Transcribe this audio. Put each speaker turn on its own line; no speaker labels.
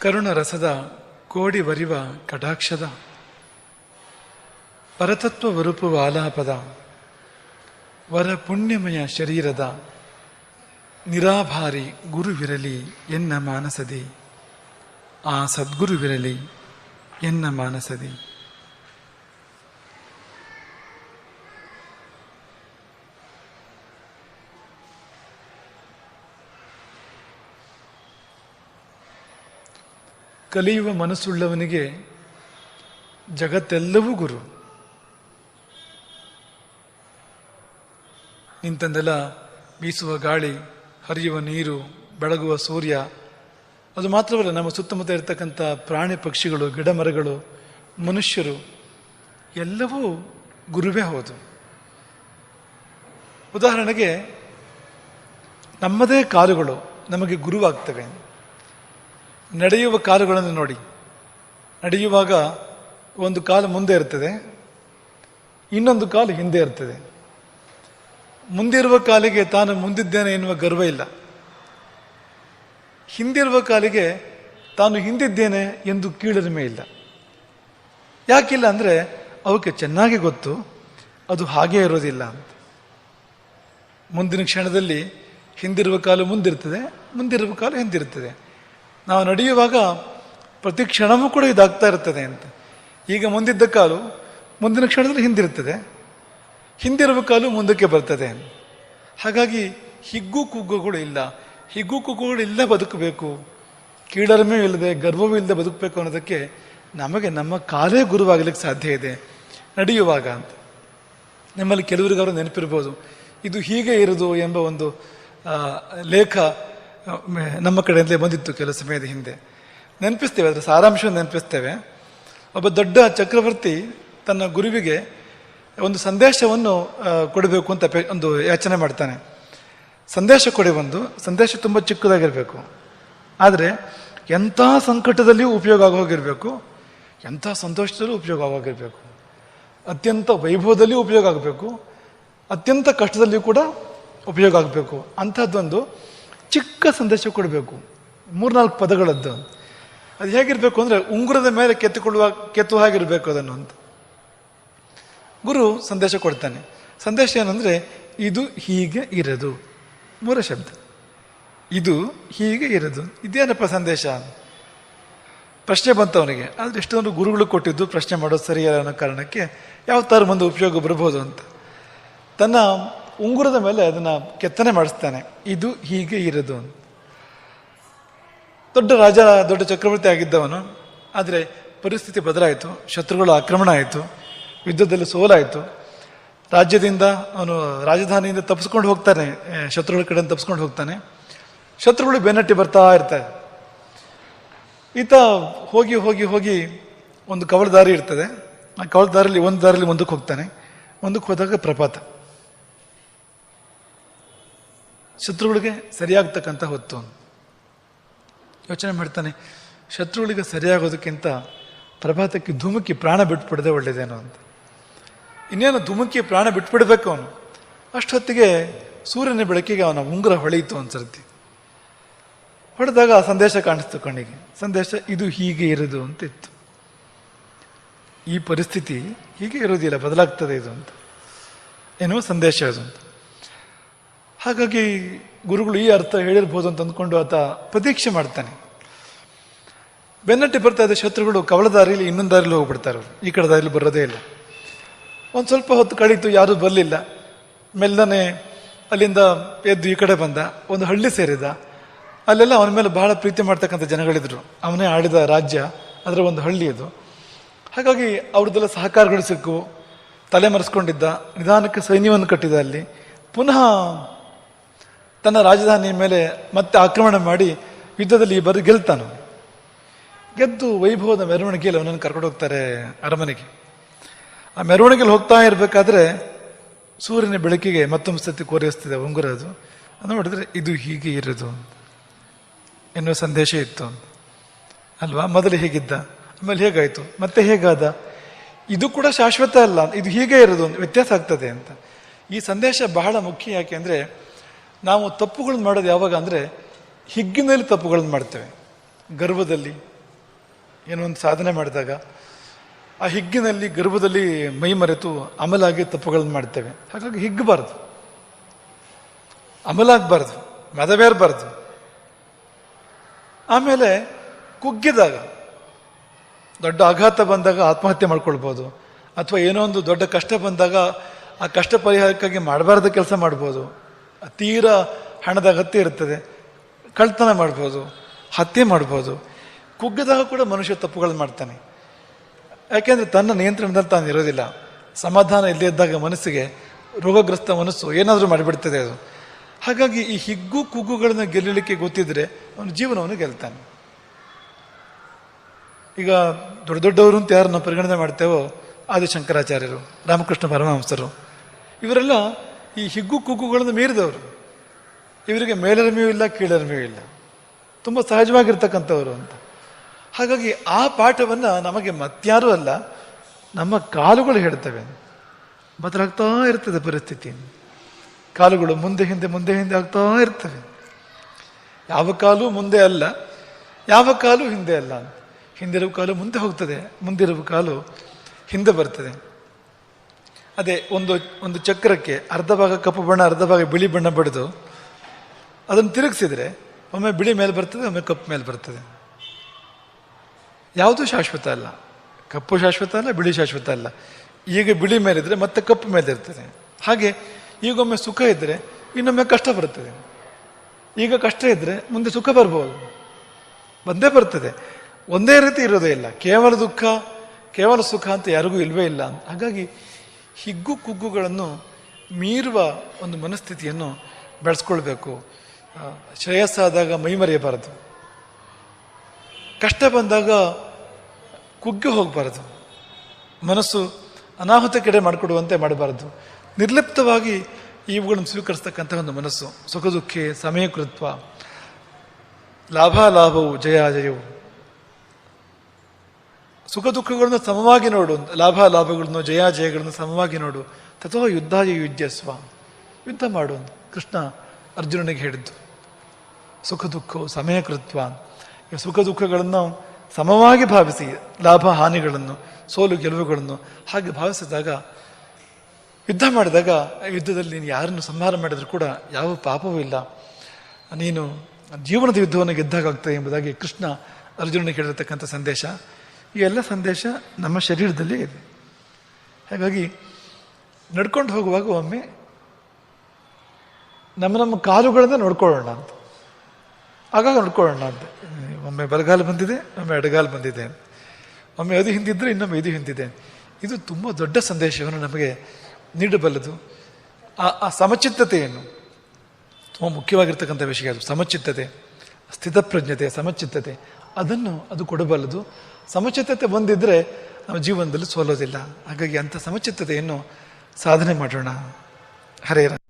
ಕರುಣ ರಸದ ಕೋಡಿ ವರಿವ ಕಟಾಕ್ಷದ. ಪರತತ್ವ ವರುಪುವ ಆಲಾಪದ ವರ ಪುಣ್ಯಮಯ ಶರೀರದ. ನಿರಾಭಾರಿ ಗುರುವಿರಲಿ ಎನ್ನ ಮಾನಸದಿ. ಆ ಸದ್ಗುರುವಿರಲಿ ಎನ್ನ ಮಾನಸದಿ. ಕಲಿಯುವ ಮನಸ್ಸುಳ್ಳವನಿಗೆ ಜಗತ್ತೆಲ್ಲವೂ ಗುರು. ನಿಂತಂದೆಲ್ಲ ಬೀಸುವ ಗಾಳಿ, ಹರಿಯುವ ನೀರು, ಬೆಳಗುವ ಸೂರ್ಯ, ಅದು ಮಾತ್ರವಲ್ಲ, ನಮ್ಮ ಸುತ್ತಮುತ್ತ ಇರತಕ್ಕಂಥ ಪ್ರಾಣಿ ಪಕ್ಷಿಗಳು, ಗಿಡ ಮರಗಳು, ಮನುಷ್ಯರು, ಎಲ್ಲವೂ ಗುರುವೇ ಹೌದು. ಉದಾಹರಣೆಗೆ, ನಮ್ಮದೇ ಕಾಲುಗಳು ನಮಗೆ ಗುರುವಾಗ್ತವೆ. ನಡೆಯುವ ಕಾಲುಗಳನ್ನು ನೋಡಿ. ನಡೆಯುವಾಗ ಒಂದು ಕಾಲು ಮುಂದೆ ಇರ್ತದೆ, ಇನ್ನೊಂದು ಕಾಲು ಹಿಂದೆ ಇರ್ತದೆ. ಮುಂದಿರುವ ಕಾಲಿಗೆ ತಾನು ಮುಂದಿದ್ದೇನೆ ಎನ್ನುವ ಗರ್ವ ಇಲ್ಲ. ಹಿಂದಿರುವ ಕಾಲಿಗೆ ತಾನು ಹಿಂದಿದ್ದೇನೆ ಎಂದು ಕೀಳರಿಮೆ ಇಲ್ಲ. ಯಾಕಿಲ್ಲ ಅಂದರೆ ಅವಕ್ಕೆ ಚೆನ್ನಾಗಿ ಗೊತ್ತು, ಅದು ಹಾಗೇ ಇರೋದಿಲ್ಲ ಅಂತ. ಮುಂದಿನ ಕ್ಷಣದಲ್ಲಿ ಹಿಂದಿರುವ ಕಾಲು ಮುಂದಿರ್ತದೆ, ಮುಂದಿರುವ ಕಾಲು ಹಿಂದಿರ್ತದೆ. ನಾವು ನಡೆಯುವಾಗ ಪ್ರತಿ ಕ್ಷಣವೂ ಕೂಡ ಇದಾಗ್ತಾ ಇರ್ತದೆ ಅಂತ. ಈಗ ಮುಂದಿದ್ದ ಕಾಲು ಮುಂದಿನ ಕ್ಷಣದಲ್ಲಿ ಹಿಂದಿರ್ತದೆ ಹಿಂದಿರುವ ಕಾಲು ಮುಂದಕ್ಕೆ ಬರ್ತದೆ ಹಾಗಾಗಿ ಹಿಗ್ಗು ಕುಗ್ಗುಗಳು ಇಲ್ಲ. ಹಿಗ್ಗು ಕುಗ್ಗುಗಳು ಇಲ್ಲ ಬದುಕಬೇಕು. ಕೀಳರಿಮೆಯೂ ಇಲ್ಲದೆ ಗರ್ವವೂ ಇಲ್ಲದೆ ಬದುಕಬೇಕು ಅನ್ನೋದಕ್ಕೆ ನಮಗೆ ನಮ್ಮ ಕಾಲೇ ಗುರುವಾಗಲಿಕ್ಕೆ ಸಾಧ್ಯ ಇದೆ. ನಡೆಯುವಾಗ ಅಂತ. ನಿಮ್ಮಲ್ಲಿ ಕೆಲವರಿಗೆ ಅವರು ನೆನಪಿರ್ಬೋದು. ಇದು ಹೀಗೆ ಇರೋದು ಎಂಬ ಒಂದು ಲೇಖ ನಮ್ಮ ಕಡೆಯಿಂದಲೇ ಬಂದಿತ್ತು ಕೆಲವು ಸಮಯದ ಹಿಂದೆ. ನೆನಪಿಸ್ತೇವೆ, ಅದರ ಸಾರಾಂಶವನ್ನು ನೆನಪಿಸ್ತೇವೆ. ಒಬ್ಬ ದೊಡ್ಡ ಚಕ್ರವರ್ತಿ ತನ್ನ ಗುರುವಿಗೆ ಒಂದು ಸಂದೇಶವನ್ನು ಕೊಡಬೇಕು ಅಂತ ಒಂದು ಯಾಚನೆ ಮಾಡ್ತಾನೆ. ಸಂದೇಶ ಕೊಡಿ ಒಂದು ಸಂದೇಶ ತುಂಬ ಚಿಕ್ಕದಾಗಿರಬೇಕು. ಆದರೆ ಎಂಥ ಸಂಕಟದಲ್ಲಿಯೂ ಉಪಯೋಗ ಆಗೋಗಿರಬೇಕು, ಎಂಥ ಸಂತೋಷದಲ್ಲೂ ಉಪಯೋಗ ಆಗೋಗಿರಬೇಕು. ಅತ್ಯಂತ ವೈಭವದಲ್ಲಿಯೂ ಉಪಯೋಗ ಆಗಬೇಕು, ಅತ್ಯಂತ ಕಷ್ಟದಲ್ಲಿಯೂ ಕೂಡ ಉಪಯೋಗ ಆಗಬೇಕು. ಅಂಥದ್ದೊಂದು ಚಿಕ್ಕ ಸಂದೇಶ ಕೊಡಬೇಕು. ಮೂರ್ನಾಲ್ಕು ಪದಗಳದ್ದು. ಅದು ಹೇಗಿರಬೇಕು ಅಂದರೆ ಉಂಗುರದ ಮೇಲೆ ಕೆತ್ತಿಕೊಳ್ಳುವ ಕೆತ್ತು ಹಾಗಿರಬೇಕು ಅದನ್ನು ಅಂತ. ಗುರು ಸಂದೇಶ ಕೊಡ್ತಾನೆ. ಸಂದೇಶ ಏನಂದರೆ, ಇದು ಹೀಗೆ ಇರದು. ಮೂರ ಶಬ್ದ. ಇದು ಹೀಗೆ ಇರದು. ಇದೇನಪ್ಪ ಸಂದೇಶ? ಪ್ರಶ್ನೆ ಬಂತು ಅವನಿಗೆ ಆದರೆ ಎಷ್ಟೊಂದು ಗುರುಗಳು ಕೊಟ್ಟಿದ್ದು ಪ್ರಶ್ನೆ ಮಾಡೋದು ಸರಿಯಲ್ಲ ಅನ್ನೋ ಕಾರಣಕ್ಕೆ ಯಾವ ಥರ ಮುಂದೆ ಉಪಯೋಗ ಬರ್ಬೋದು ಅಂತ. ತನ್ನ ಉಂಗುರದ ಮೇಲೆ ಅದನ್ನು ಕೆತ್ತನೆ ಮಾಡಿಸ್ತಾನೆ. ಇದು ಹೀಗೆ ಇರದು ಅಂತ. ದೊಡ್ಡ ರಾಜ, ದೊಡ್ಡ ಚಕ್ರವರ್ತಿ ಆಗಿದ್ದವನು. ಆದರೆ ಪರಿಸ್ಥಿತಿ ಬದಲಾಯಿತು. ಶತ್ರುಗಳ ಆಕ್ರಮಣ ಆಯಿತು. ಯುದ್ಧದಲ್ಲಿ ಸೋಲಾಯಿತು. ರಾಜ್ಯದಿಂದ ಅವನು ರಾಜಧಾನಿಯಿಂದ ತಪ್ಪಿಸ್ಕೊಂಡು ಹೋಗ್ತಾನೆ. ಶತ್ರುಗಳ ಕಡೆಯಿಂದ ತಪ್ಪಿಸ್ಕೊಂಡು ಹೋಗ್ತಾನೆ. ಶತ್ರುಗಳು ಬೆನ್ನಟ್ಟಿ ಬರ್ತಾ ಇರ್ತಾರೆ. ಈತ ಹೋಗಿ ಹೋಗಿ ಹೋಗಿ ಒಂದು ಕವಲ ದಾರಿ ಇರ್ತದೆ. ಆ ಕವಲ ದಾರಿಲಿ ಒಂದು ದಾರಿಲಿ ಮುಂದಕ್ಕೆ ಹೋಗ್ತಾನೆ. ಮುಂದಕ್ಕೆ ಹೋದಾಗ ಪ್ರಪಾತ. ಶತ್ರುಗಳಿಗೆ ಸರಿಯಾಗ್ತಕ್ಕಂಥ ಹೊತ್ತು. ಯೋಚನೆ ಮಾಡ್ತಾನೆ, ಶತ್ರುಗಳಿಗೆ ಸರಿಯಾಗೋದಕ್ಕಿಂತ ಪ್ರಭಾತಕ್ಕೆ ಧುಮುಕಿ ಪ್ರಾಣ ಬಿಟ್ಬಿಡದೆ ಒಳ್ಳೇದೇನೋ ಅಂತ. ಇನ್ನೇನು ಧುಮುಕಿ ಪ್ರಾಣ ಬಿಟ್ಬಿಡ್ಬೇಕು ಅವನು? ಅಷ್ಟೊತ್ತಿಗೆ ಸೂರ್ಯನ ಬೆಳಕಿಗೆ ಅವನ ಉಂಗುರ ಹೊಳೆಯಿತು ಅನ್ಸರ್ತಿ ಹೊಡೆದಾಗ ಆ ಸಂದೇಶ ಕಾಣಿಸ್ತು ಕಣ್ಣಿಗೆ. ಸಂದೇಶ, ಇದು ಹೀಗೆ ಇರೋದು ಅಂತ ಇತ್ತು. ಈ ಪರಿಸ್ಥಿತಿ ಹೀಗೆ ಇರೋದಿಲ್ಲ ಬದಲಾಗ್ತದೆ ಇದು ಅಂತ. ಏನೋ ಸಂದೇಶ ಅದು ಅಂತ. ಹಾಗಾಗಿ ಗುರುಗಳು ಈ ಅರ್ಥ ಹೇಳಿರ್ಬೋದು ಅಂತ ಅಂದ್ಕೊಂಡು ಆತ ಪ್ರತೀಕ್ಷೆ ಮಾಡ್ತಾನೆ. ಬೆನ್ನಟ್ಟಿ ಬರ್ತಾ ಇದ್ದ ಶತ್ರುಗಳು ಕವಳ ದಾರಿಲಿ ಇನ್ನೊಂದು ದಾರಿಲಿ ಹೋಗ್ಬಿಡ್ತಾರೆ ಅವ್ರು. ಈ ಕಡೆ ದಾರಿಲಿ ಬರೋದೇ ಇಲ್ಲ. ಒಂದು ಸ್ವಲ್ಪ ಹೊತ್ತು ಕಳೀತು, ಯಾರೂ ಬರಲಿಲ್ಲ. ಮೆಲ್ಲನೆ ಅಲ್ಲಿಂದ ಎದ್ದು ಈ ಕಡೆ ಬಂದ. ಒಂದು ಹಳ್ಳಿ ಸೇರಿದ. ಅಲ್ಲೆಲ್ಲ ಅವನ ಮೇಲೆ ಬಹಳ ಪ್ರೀತಿ ಮಾಡ್ತಕ್ಕಂಥ ಜನಗಳಿದ್ರು. ಅವನೇ ಆಳಿದ ರಾಜ್ಯ, ಅದರ ಒಂದು ಹಳ್ಳಿ ಅದು ಹಾಗಾಗಿ ಅವ್ರದ್ದೆಲ್ಲ ಸಹಕಾರಗಳು ಸಿಕ್ಕು. ತಲೆ ಮರೆಸ್ಕೊಂಡಿದ್ದ. ನಿಧಾನಕ್ಕೆ ಸೈನ್ಯವನ್ನು ಕಟ್ಟಿದ ಅಲ್ಲಿ. ಪುನಃ ತನ್ನ ರಾಜಧಾನಿಯ ಮೇಲೆ ಮತ್ತೆ ಆಕ್ರಮಣ ಮಾಡಿ ಯುದ್ಧದಲ್ಲಿ ಈ ಬಾರಿ ಗೆಲ್ತಾನು. ಗೆದ್ದು ವೈಭವದ ಮೆರವಣಿಗೆಯಲ್ಲಿ ಅವನನ್ನು ಕರ್ಕೊಂಡು ಹೋಗ್ತಾರೆ ಅರಮನೆಗೆ. ಆ ಮೆರವಣಿಗೆಯಲ್ಲಿ ಹೋಗ್ತಾ ಇರಬೇಕಾದ್ರೆ ಸೂರ್ಯನ ಬೆಳಕಿಗೆ ಮತ್ತೊಂದು ಸತಿ ಕೋರಿಸ್ತಿದೆ ಉಂಗುರ ಅದು ಅದು ನೋಡಿದ್ರೆ ಇದು ಹೀಗೆ ಇರೋದು ಎನ್ನುವ ಸಂದೇಶ ಇತ್ತು. ಅಲ್ವಾ? ಮೊದಲು ಹೇಗಿದ್ದ? ಆಮೇಲೆ ಹೇಗಾಯಿತು? ಮತ್ತೆ ಹೇಗಾದ? ಇದು ಕೂಡ ಶಾಶ್ವತ ಅಲ್ಲ. ಇದು ಹೀಗೆ ಇರೋದು ವ್ಯತ್ಯಾಸ ಆಗ್ತದೆ ಅಂತ. ಈ ಸಂದೇಶ ಬಹಳ ಮುಖ್ಯ ಯಾಕೆ ನಾವು ತಪ್ಪುಗಳನ್ನು ಮಾಡೋದು ಯಾವಾಗ ಅಂದರೆ ಹಿಗ್ಗಿನಲ್ಲಿ ತಪ್ಪುಗಳನ್ನು ಮಾಡ್ತೇವೆ. ಗರ್ಭದಲ್ಲಿ ಏನೋ ಒಂದು ಸಾಧನೆ ಮಾಡಿದಾಗ ಆ ಹಿಗ್ಗಿನಲ್ಲಿ ಗರ್ಭದಲ್ಲಿ ಮೈ ಮರೆತು ಅಮಲಾಗಿ ತಪ್ಪುಗಳನ್ನು ಮಾಡ್ತೇವೆ. ಹಾಗಾಗಿ ಹಿಗ್ಗಬಾರ್ದು. ಅಮಲಾಗಬಾರ್ದು. ಮದವೇರಬಾರ್ದು. ಆಮೇಲೆ ಕುಗ್ಗಿದಾಗ ದೊಡ್ಡ ಆಘಾತ ಬಂದಾಗ ಆತ್ಮಹತ್ಯೆ ಮಾಡ್ಕೊಳ್ಬೋದು. ಅಥವಾ ಏನೋ ಒಂದು ದೊಡ್ಡ ಕಷ್ಟ ಬಂದಾಗ ಆ ಕಷ್ಟ ಪರಿಹಾರಕ್ಕಾಗಿ ಮಾಡಬಾರ್ದ ಕೆಲಸ ಮಾಡ್ಬೋದು. ತೀರ ಹಣದ ಅಗತ್ಯ ಇರ್ತದೆ ಕಳ್ತನ ಮಾಡ್ಬೋದು, ಹತ್ಯೆ ಮಾಡ್ಬೋದು. ಕುಗ್ಗದಾಗ ಕೂಡ ಮನುಷ್ಯ ತಪ್ಪುಗಳನ್ನು ಮಾಡ್ತಾನೆ. ಯಾಕೆಂದ್ರೆ ತನ್ನ ನಿಯಂತ್ರಣದಲ್ಲಿ ತಾನು ಇರೋದಿಲ್ಲ. ಸಮಾಧಾನ ಇಲ್ಲದೇ ಇದ್ದಾಗ ಮನಸ್ಸಿಗೆ ರೋಗಗ್ರಸ್ತ ಮನಸ್ಸು ಏನಾದರೂ ಮಾಡಿಬಿಡ್ತದೆ ಅದು. ಹಾಗಾಗಿ ಈ ಹಿಗ್ಗು ಕುಗ್ಗುಗಳನ್ನ ಗೆಲ್ಲಲಿಕ್ಕೆ ಗೊತ್ತಿದ್ರೆ ಅವನು ಜೀವನವನ್ನು ಗೆಲ್ತಾನೆ. ಈಗ ದೊಡ್ಡ ದೊಡ್ಡವರು ಅಂತ ಯಾರನ್ನು ಪರಿಗಣನೆ ಮಾಡ್ತೇವೋ ಆದಿಶಂಕರಾಚಾರ್ಯರು, ರಾಮಕೃಷ್ಣ ಪರಮಹಂಸರು, ಇವರೆಲ್ಲ ಈ ಹಿಗ್ಗು ಕುಗ್ಗುಗಳನ್ನು ಮೀರಿದವರು. ಇವರಿಗೆ ಮೇಲರಿಮೆಯೂ ಇಲ್ಲ, ಕೀಳರಿಮೆಯೂ ಇಲ್ಲ. ತುಂಬ ಸಹಜವಾಗಿರ್ತಕ್ಕಂಥವರು ಅಂತ. ಹಾಗಾಗಿ ಆ ಪಾಠವನ್ನು ನಮಗೆ ಮತ್ಯಾರೂ ಅಲ್ಲ, ನಮ್ಮ ಕಾಲುಗಳು ಹೇಳ್ತವೆ. ಬದಲಾಗ್ತಾ ಇರ್ತದೆ ಪರಿಸ್ಥಿತಿ. ಕಾಲುಗಳು ಮುಂದೆ ಹಿಂದೆ ಮುಂದೆ ಹಿಂದೆ ಆಗ್ತಾ ಇರ್ತವೆ. ಯಾವ ಕಾಲು ಮುಂದೆ ಅಲ್ಲ, ಯಾವ ಕಾಲು ಹಿಂದೆ ಅಲ್ಲ ಹಿಂದಿರುವ ಕಾಲು ಮುಂದೆ ಹೋಗ್ತದೆ, ಮುಂದಿರುವ ಕಾಲು ಹಿಂದೆ ಬರ್ತದೆ. ಅದೇ, ಒಂದು ಒಂದು ಚಕ್ರಕ್ಕೆ ಅರ್ಧ ಭಾಗ ಕಪ್ಪು ಬಣ್ಣ, ಅರ್ಧ ಭಾಗ ಬಿಳಿ ಬಣ್ಣ ಬಡಿದು ಅದನ್ನು ತಿರುಗಿಸಿದರೆ ಒಮ್ಮೆ ಬಿಳಿ ಮೇಲೆ ಬರ್ತದೆ, ಒಮ್ಮೆ ಕಪ್ಪು ಮೇಲೆ ಬರ್ತದೆ. ಯಾವುದೂ ಶಾಶ್ವತ ಅಲ್ಲ. ಕಪ್ಪು ಶಾಶ್ವತ ಅಲ್ಲ, ಬಿಳಿ ಶಾಶ್ವತ ಅಲ್ಲ. ಈಗ ಬಿಳಿ ಮೇಲಿದ್ರೆ ಮತ್ತೆ ಕಪ್ಪು ಮೇಲೆ ಇರ್ತದೆ. ಹಾಗೆ ಈಗೊಮ್ಮೆ ಸುಖ ಇದ್ದರೆ ಇನ್ನೊಮ್ಮೆ ಕಷ್ಟ ಬರ್ತದೆ. ಈಗ ಕಷ್ಟ ಇದ್ದರೆ ಮುಂದೆ ಸುಖ ಬರ್ಬೋದು. ಬಂದೇ ಬರ್ತದೆ. ಒಂದೇ ರೀತಿ ಇರೋದೇ ಇಲ್ಲ. ಕೇವಲ ದುಃಖ, ಕೇವಲ ಸುಖ ಅಂತ ಯಾರಿಗೂ ಇಲ್ವೇ ಇಲ್ಲ. ಹಾಗಾಗಿ ಹಿಗ್ಗು ಕುಗ್ಗುಗಳನ್ನು ಮೀರುವ ಒಂದು ಮನಸ್ಥಿತಿಯನ್ನು ಬೆಳೆಸ್ಕೊಳ್ಬೇಕು. ಶ್ರೇಯಸ್ಸಾದಾಗ ಮೈ ಮರೆಯಬಾರದು. ಕಷ್ಟ ಬಂದಾಗ ಕುಗ್ಗಿ ಹೋಗಬಾರದು. ಮನಸ್ಸು ಅನಾಹುತ ಕೆಡೆ ಮಾಡಿಕೊಡುವಂತೆ ಮಾಡಬಾರದು. ನಿರ್ಲಿಪ್ತವಾಗಿ ಇವುಗಳನ್ನು ಸ್ವೀಕರಿಸ್ತಕ್ಕಂಥ ಒಂದು ಮನಸ್ಸು. ಸುಖ ದುಃಖೆ ಸಮಯಕೃತ್ವ ಲಾಭಾಲಾಭವು ಜಯಾಜಯವು ಸುಖ ದುಃಖಗಳನ್ನು ಸಮವಾಗಿ ನೋಡು. ಲಾಭ ಲಾಭಗಳನ್ನು, ಜಯ ಜಯಗಳನ್ನು ಸಮವಾಗಿ ನೋಡು. ತಥೋ ಯುದ್ಧ ಯುಜ್ಯಸ್ವ. ಯುದ್ಧ ಮಾಡು ಕೃಷ್ಣ ಅರ್ಜುನನಿಗೆ ಹೇಳಿದ್ದು. ಸುಖ ದುಃಖವು ಸಮಯ ಕೃತ್ವ ಸುಖ ದುಃಖಗಳನ್ನು ಸಮವಾಗಿ ಭಾವಿಸಿ, ಲಾಭ ಹಾನಿಗಳನ್ನು, ಸೋಲು ಗೆಲುವುಗಳನ್ನು ಹಾಗೆ ಭಾವಿಸಿದಾಗ, ಯುದ್ಧ ಮಾಡಿದಾಗ ಯುದ್ಧದಲ್ಲಿ ನೀನು ಯಾರನ್ನು ಸಂಹಾರ ಮಾಡಿದರೂ ಕೂಡ ಯಾವ ಪಾಪವೂ ಇಲ್ಲ. ನೀನು ಜೀವನದ ಯುದ್ಧವನ್ನು ಗೆದ್ದಾಗುತ್ತೆ ಎಂಬುದಾಗಿ ಕೃಷ್ಣ ಅರ್ಜುನನಿಗೆ ಹೇಳಿರ್ತಕ್ಕಂಥ ಸಂದೇಶ. ಈ ಎಲ್ಲ ಸಂದೇಶ ನಮ್ಮ ಶರೀರದಲ್ಲೇ ಇದೆ. ಹಾಗಾಗಿ ನಡ್ಕೊಂಡು ಹೋಗುವಾಗ ಒಮ್ಮೆ ನಮ್ಮ ನಮ್ಮ ಕಾಲುಗಳನ್ನು ನೋಡ್ಕೊಳ್ಳೋಣ ಅಂತ. ಆಗಾಗ ನೋಡ್ಕೊಳ್ಳೋಣ ಅಂತ. ಒಮ್ಮೆ ಬಲಗಾಲು ಬಂದಿದೆ, ಒಮ್ಮೆ ಎಡಗಾಲು ಬಂದಿದೆ. ಒಮ್ಮೆ ಅದು ಹಿಂದಿದ್ದರೆ ಇನ್ನೊಮ್ಮೆ ಇದು ಹಿಂದಿದೆ. ಇದು ತುಂಬ ದೊಡ್ಡ ಸಂದೇಶವನ್ನು ನಮಗೆ ನೀಡಬಲ್ಲದು. ಆ ಆ ಸಮಚಿತ್ತತೆಯನ್ನು ತುಂಬ ಮುಖ್ಯವಾಗಿರ್ತಕ್ಕಂಥ ವಿಷಯ ಅದು, ಸಮಚಿತ್ತತೆ. ಸ್ಥಿತಪ್ರಜ್ಞತೆ, ಸಮಚಿತ್ತತೆ. ಅದನ್ನು ಅದು ಕೊಡಬಲ್ಲದು ಸಮಚಿತ್ತತೆ ಬಂದಿದ್ದರೆ ನಮ್ಮ ಜೀವನದಲ್ಲಿ ಸೋಲೋದಿಲ್ಲ. ಹಾಗಾಗಿ ಅಂಥ ಸಮಚಿತ್ತತೆಯನ್ನು ಸಾಧನೆ ಮಾಡೋಣ. ಹರೇ ರಾಮ